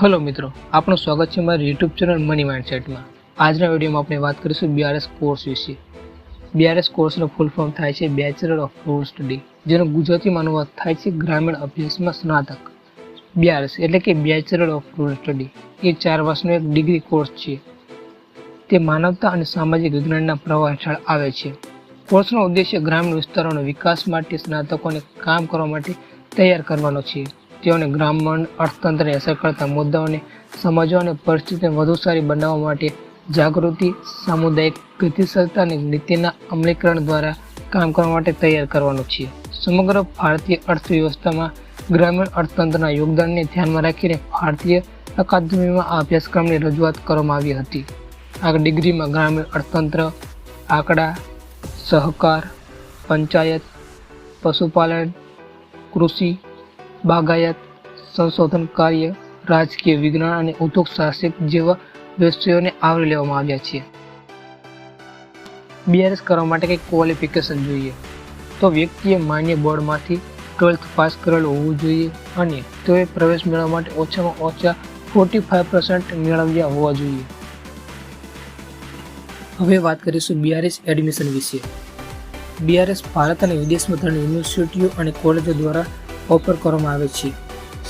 Hello મિત્રો, આપનું સ્વાગત છે મારી યુટ્યુબ ચેનલ મની માઇન્ડસેટમાં આજના વિડીયોમાં આપણે વાત કરીશું બીઆરએસ કોર્સ વિશે. બીઆરએસ કોર્સનો ફૂલ ફોર્મ થાય છે બેચલર ઓફ રૂરલ સ્ટડી જેનો ગુજરાતીમાં અનુવાદ થાય છે ગ્રામીણ અભ્યાસમાં સ્નાતક. બીઆરએસ એટલે કે બેચલર ઓફ રૂરલ સ્ટડી એ ચાર વર્ષનો એક ડિગ્રી કોર્સ છે. તે માનવતા અને સામાજિક વિજ્ઞાનના પ્રવાહ હેઠળ આવે છે. કોર્સનો ઉદ્દેશ્ય ગ્રામીણ વિસ્તારોનો વિકાસ માટે સ્નાતકોને કામ કરવા માટે તૈયાર કરવાનો છે. તેઓને ગ્રામીણ અર્થતંત્રને અસર કરતા મુદ્દાઓને સમજવા અને પરિસ્થિતિને વધુ સારી બનાવવા માટે જાગૃતિ, સામુદાયિક ગતિશીલતા અને નીતિના અમલીકરણ દ્વારા કામ કરવા માટે તૈયાર કરવાનું છે. સમગ્ર ભારતીય અર્થવ્યવસ્થામાં ગ્રામીણ અર્થતંત્રના યોગદાનને ધ્યાનમાં રાખીને ભારતીય અકાદમીમાં આ અભ્યાસક્રમની રજૂઆત કરવામાં આવી હતી. આ ડિગ્રીમાં ગ્રામીણ અર્થતંત્ર, આંકડા, સહકાર, પંચાયત, પશુપાલન, કૃષિ બાગાયત સંશોધન કાર્ય, રાજકીય વિજ્ઞાન અને ઉદ્યોગ સાહસિક જેવા વિષયોને આવરી લેવામાં આવ્યા છે. બીઆરએસ કરવા માટે કંઈક ક્વોલિફિકેશન જોઈએ. તો વ્યક્તિએ માન્ય બોર્ડમાંથી ટ્વેલ્થ પાસ કરેલું હોવું જોઈએ અને તેઓએ પ્રવેશ મેળવવા માટે ઓછામાં ઓછા ફોર્ટી ફાઇવ પર્સન્ટ મેળવ્યા હોવા જોઈએ. હવે વાત કરીશું બીઆરએસ એડમિશન વિશે. બીઆરએસ ભારત અને વિદેશમાં ત્રણ યુનિવર્સિટીઓ અને કોલેજો દ્વારા ઓફર કરવામાં આવે છે.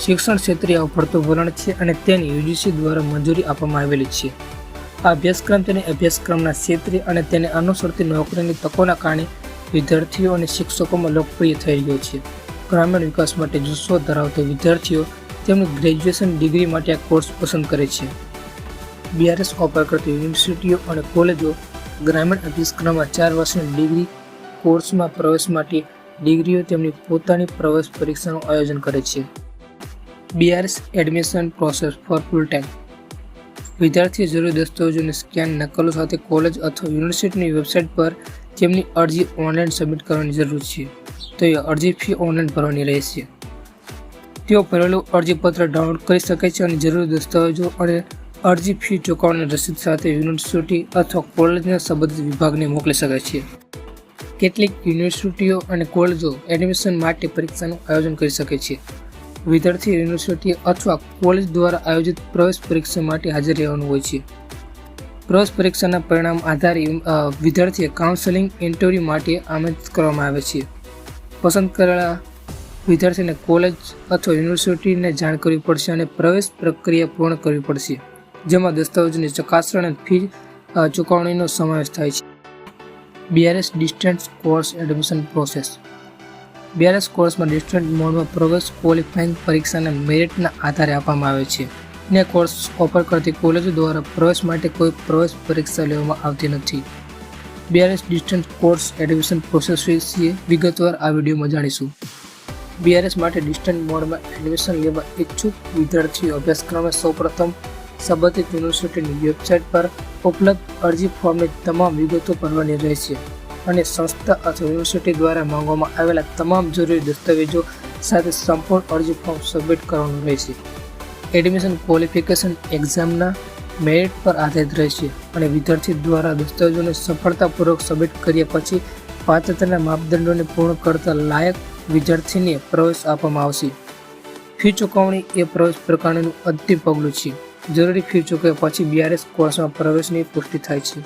શિક્ષણ ક્ષેત્રે અભળતું વલણ છે અને તેની યુજીસી દ્વારા મંજૂરી આપવામાં આવેલી છે. આ અભ્યાસક્રમ તેને અભ્યાસક્રમના ક્ષેત્રે અને તેને અનુસરતી નોકરીની તકોના કારણે વિદ્યાર્થીઓ અને શિક્ષકોમાં લોકપ્રિય થઈ રહ્યો છે. ગ્રામીણ વિકાસ માટે જુસ્સો ધરાવતા વિદ્યાર્થીઓ તેમની ગ્રેજ્યુએશન ડિગ્રી માટે આ કોર્સ પસંદ કરે છે. બીઆરએસ ઓફર કરતી યુનિવર્સિટીઓ અને કોલેજો ગ્રામીણ અભ્યાસક્રમમાં ચાર વર્ષની ડિગ્રી કોર્સમાં પ્રવેશ માટે ડિગ્રીઓ તેમની પોતાની પ્રવેશ પરીક્ષાનું આયોજન કરે છે. BRS admission process for full time વિદ્યાર્થીઓ જરૂરી દસ્તાવેજોની સ્કેન, નકલો સાથે કોલેજ અથવા યુનિવર્સિટીની વેબસાઇટ પર તેમની અરજી ઓનલાઈન સબમિટ કરવાની જરૂર છે. તો એ અરજી ફી ઓનલાઈન ભરવાની રહેશે. તેઓ ભરેલું અરજીપત્ર ડાઉનલોડ કરી શકે છે અને જરૂરી દસ્તાવેજો અને અરજી ફી ચૂકવણી રસીદ સાથે યુનિવર્સિટી અથવા કોલેજના સંબંધિત વિભાગને મોકલી શકે છે. કેટલીક યુનિવર્સિટીઓ અને કોલેજો એડમિશન માટે પરીક્ષાનું આયોજન કરી શકે છે. વિદ્યાર્થી યુનિવર્સિટી અથવા કોલેજ દ્વારા આયોજિત પ્રવેશ પરીક્ષા માટે હાજર રહેવાનું હોય છે. પ્રવેશ પરીક્ષાના પરિણામ આધારે વિદ્યાર્થીએ કાઉન્સેલિંગ ઇન્ટરવ્યૂ માટે આમંત્રિત કરવામાં આવે છે. પસંદ કરેલા વિદ્યાર્થીને કોલેજ અથવા યુનિવર્સિટીને જાણ કરવી પડશે અને પ્રવેશ પ્રક્રિયા પૂર્ણ કરવી પડશે, જેમાં દસ્તાવેજોની ચકાસણી અને ફી ચૂકવણીનો સમાવેશ થાય છે. BRS distance course admission process BRS કોર્સમાં ડિસ્ટન્સ મોડમાં પ્રવેશ ક્વોલિફાઇંગ પરીક્ષાના મેરિટના આધારે આપવામાં આવે છે. ને કોર્સ ઓફર કરતી કોલેજો દ્વારા પ્રવેશ માટે કોઈ પ્રવેશ પરીક્ષા લેવામાં આવતી નથી. BRS distance course admission process વિશે વિગતવાર આ વિડીયોમાં જાણીશું. બીઆરએસ માટે ડિસ્ટન્સ મોડમાં એડમિશન લેવા ઈચ્છુક વિદ્યાર્થીઓ અભ્યાસક્રમે સૌપ્રથમ સંબંધિત યુનિવર્સિટીની વેબસાઇટ પર ઉપલબ્ધ અરજી ફોર્મની તમામ વિગતો ભરવાની રહેશે અને સંસ્થા અથવા યુનિવર્સિટી દ્વારા માંગવામાં આવેલા તમામ જરૂરી દસ્તાવેજો સાથે સંપૂર્ણ અરજી ફોર્મ સબમિટ કરવાનું રહેશે. એડમિશન ક્વોલિફિકેશન એક્ઝામના મેરિટ પર આધારિત રહેશે અને વિદ્યાર્થી દ્વારા દસ્તાવેજોને સફળતાપૂર્વક સબમિટ કર્યા પછી પાત્રતાના માપદંડોને પૂર્ણ કરતા લાયક વિદ્યાર્થીને પ્રવેશ આપવામાં આવશે. ફી ચૂકવણી એ પ્રવેશ પ્રકારનું અંતિમ પગલું છે. જરૂરી ફી ચૂકવ્યા પછી બીઆરએસ કોર્સમાં પ્રવેશની પુષ્ટિ થાય છે.